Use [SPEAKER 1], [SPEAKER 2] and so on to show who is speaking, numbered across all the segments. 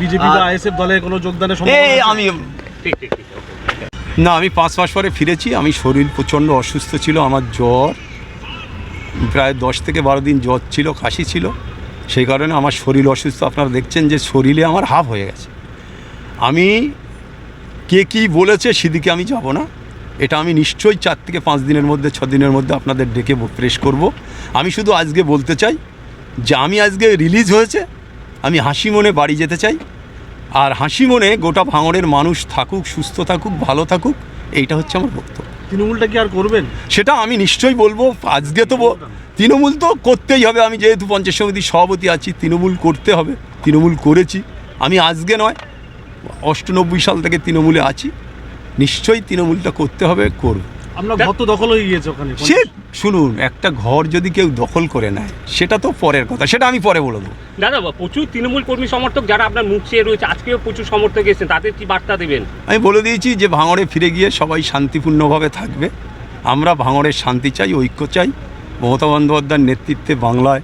[SPEAKER 1] BJP বা
[SPEAKER 2] আর-
[SPEAKER 1] ISF দলে কোনো যোগদানের
[SPEAKER 2] এই
[SPEAKER 1] সম্ভাবনা
[SPEAKER 2] আমি না আমি পাঁচ মাস পরে ফিরেছি। আমি শরীর প্রচণ্ড অসুস্থ ছিল আমার জ্বর। প্রায় দশ থেকে বারো দিন জ্বর ছিল কাশি ছিল। সেই কারণে আমার শরীর অসুস্থ। আপনারা দেখছেন যে শরীরে আমার হাফ হয়ে গেছে। আমি কে কী বলেছে সেদিকে আমি যাব না। এটা আমি নিশ্চয়ই চার থেকে পাঁচ দিনের মধ্যে ছ দিনের মধ্যে আপনাদের ডেকে প্রেস করব। আমি শুধু আজকে বলতে চাই যে আমি আজকে রিলিজ হয়েছে। আমি হাসি মনে বাড়ি যেতে চাই। আর হাসি মনে গোটা ভাঙড়ের মানুষ থাকুক সুস্থ থাকুক ভালো থাকুক এইটা হচ্ছে আমার বক্তব্য।
[SPEAKER 1] তৃণমূলটা কি আর করবেন?
[SPEAKER 2] সেটা আমি নিশ্চয়ই বলব। আজকে তো তৃণমূল তো করতেই হবে। আমি যেহেতু পঞ্চায়েত সমিতির সভাপতি আছি তৃণমূল করতে হবে। তৃণমূল করেছি। আমি আজকে নয় অষ্টানব্বই সাল থেকে তৃণমূলে আছি। নিশ্চয়ই তৃণমূলটা করতে হবে করব।
[SPEAKER 1] আমরা গত দখল হয়ে গিয়েছে ওখানে।
[SPEAKER 2] সে শুনুন একটা ঘর যদি কেউ দখল করে নেয় সেটা তো পরের কথা সেটা আমি পরে বলে দেবো।
[SPEAKER 3] দাদা প্রচুর তৃণমূল কর্মী সমর্থক যারা আপনার মুখ চেয়ে রয়েছে আজকেও প্রচুর সমর্থক এসেছেন তাদের কি বার্তা দেবেন?
[SPEAKER 2] আমি বলে দিয়েছি যে ভাঙড়ে ফিরে গিয়ে সবাই শান্তিপূর্ণভাবে থাকবে। আমরা ভাঙড়ের শান্তি চাই ঐক্য চাই। মমতা বন্দ্যোপাধ্যায়ের নেতৃত্বে বাংলায়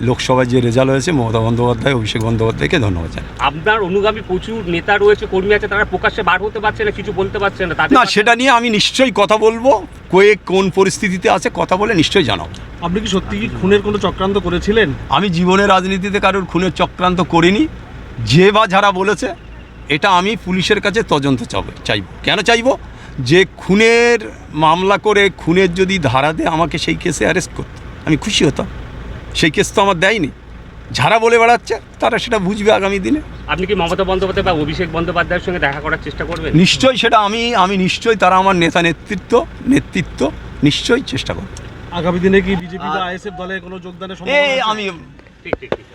[SPEAKER 2] লোকসভায় যে রেজাল্ট হয়েছে মমতা বন্দ্যোপাধ্যায় অভিষেক বন্দ্যোপাধ্যায়কে ধন্যবাদ জানাই।
[SPEAKER 3] আপনার অনুগামী প্রচুর নেতা রয়েছে কর্মী আছে তারা প্রকাশ্যে বার হতে পারছে না কিছু বলতে পারছে না
[SPEAKER 2] না সেটা নিয়ে আমি নিশ্চয়ই কথা বলব। কয়ে কোন পরিস্থিতিতে আছে কথা বলে নিশ্চয়ই জানাব।
[SPEAKER 1] আপনি কি সত্যি কি খুনের কোনো চক্রান্ত করেছিলেন?
[SPEAKER 2] আমি জীবনের রাজনীতিতে কারোর খুনের চক্রান্ত করিনি। যে বা যারা বলেছে এটা আমি পুলিশের কাছে তদন্ত চাব চাইব। কেন চাইব? যে খুনের মামলা করে খুনের যদি ধারা দেয় আমাকে সেই কেসে অ্যারেস্ট করতো। আমি খুশি হতাম। সেই কেস তো আমার দেয়নি। যারা বলে বেড়াচ্ছে তারা সেটা বুঝবে আগামী দিনে।
[SPEAKER 3] আপনি কি মমতা বন্দ্যোপাধ্যায় বা অভিষেক বন্দ্যোপাধ্যায়ের সঙ্গে দেখা করার চেষ্টা করবেন?
[SPEAKER 2] নিশ্চয়ই সেটা আমি আমি নিশ্চয়ই তারা আমার নেতা নেতৃত্ব নেতৃত্ব নিশ্চয়ই চেষ্টা করবে।
[SPEAKER 1] আগামী দিনে কি বিজেপি বা আইএসএফ দলে কোনো যোগদানের সম্ভাবনা
[SPEAKER 2] এই আমি
[SPEAKER 3] ঠিক ঠিক ঠিক